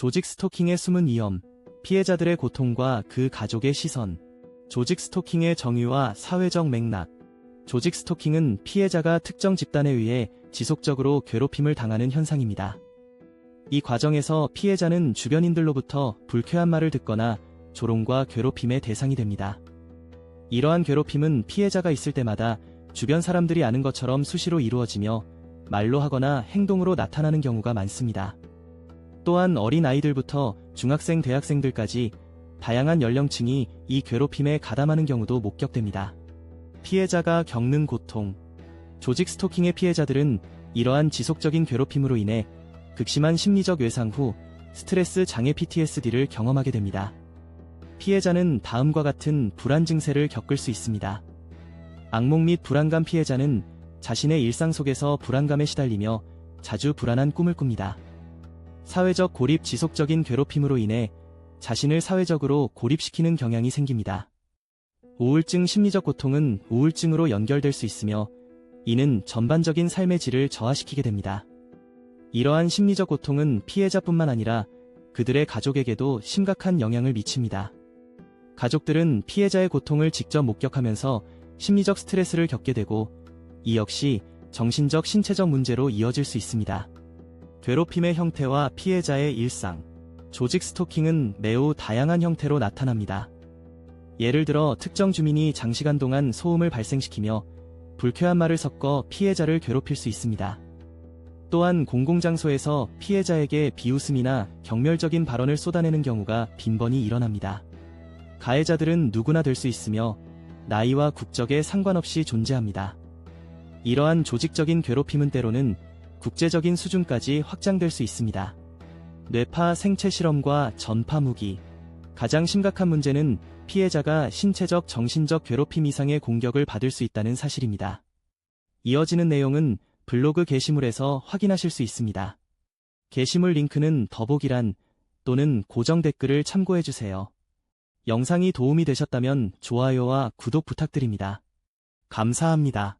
조직 스토킹의 숨은 위험, 피해자들의 고통과 그 가족의 시선, 조직 스토킹의 정의와 사회적 맥락. 조직 스토킹은 피해자가 특정 집단에 의해 지속적으로 괴롭힘을 당하는 현상입니다. 이 과정에서 피해자는 주변인들로부터 불쾌한 말을 듣거나 조롱과 괴롭힘의 대상이 됩니다. 이러한 괴롭힘은 피해자가 있을 때마다 주변 사람들이 아는 것처럼 수시로 이루어지며 말로 하거나 행동으로 나타나는 경우가 많습니다. 또한 어린 아이들부터 중학생, 대학생들까지 다양한 연령층이 이 괴롭힘에 가담하는 경우도 목격됩니다. 피해자가 겪는 고통. 조직 스토킹의 피해자들은 이러한 지속적인 괴롭힘으로 인해 극심한 심리적 외상 후 스트레스 장애 PTSD를 경험하게 됩니다. 피해자는 다음과 같은 불안 증세를 겪을 수 있습니다. 악몽 및 불안감 피해자는 자신의 일상 속에서 불안감에 시달리며 자주 불안한 꿈을 꿉니다. 사회적 고립 지속적인 괴롭힘으로 인해 자신을 사회적으로 고립시키는 경향이 생깁니다. 우울증 심리적 고통은 우울증으로 연결될 수 있으며 이는 전반적인 삶의 질을 저하시키게 됩니다. 이러한 심리적 고통은 피해자뿐만 아니라 그들의 가족에게도 심각한 영향을 미칩니다. 가족들은 피해자의 고통을 직접 목격하면서 심리적 스트레스를 겪게 되고 이 역시 정신적 신체적 문제로 이어질 수 있습니다. 괴롭힘의 형태와 피해자의 일상. 조직 스토킹은 매우 다양한 형태로 나타납니다. 예를 들어 특정 주민이 장시간 동안 소음을 발생시키며 불쾌한 말을 섞어 피해자를 괴롭힐 수 있습니다. 또한 공공장소에서 피해자에게 비웃음이나 경멸적인 발언을 쏟아내는 경우가 빈번히 일어납니다. 가해자들은 누구나 될 수 있으며 나이와 국적에 상관없이 존재합니다. 이러한 조직적인 괴롭힘은 때로는 국제적인 수준까지 확장될 수 있습니다. 뇌파 생체 실험과 전파 무기. 가장 심각한 문제는 피해자가 신체적 정신적 괴롭힘 이상의 공격을 받을 수 있다는 사실입니다. 이어지는 내용은 블로그 게시물에서 확인하실 수 있습니다. 게시물 링크는 더보기란 또는 고정 댓글을 참고해주세요. 영상이 도움이 되셨다면 좋아요와 구독 부탁드립니다. 감사합니다.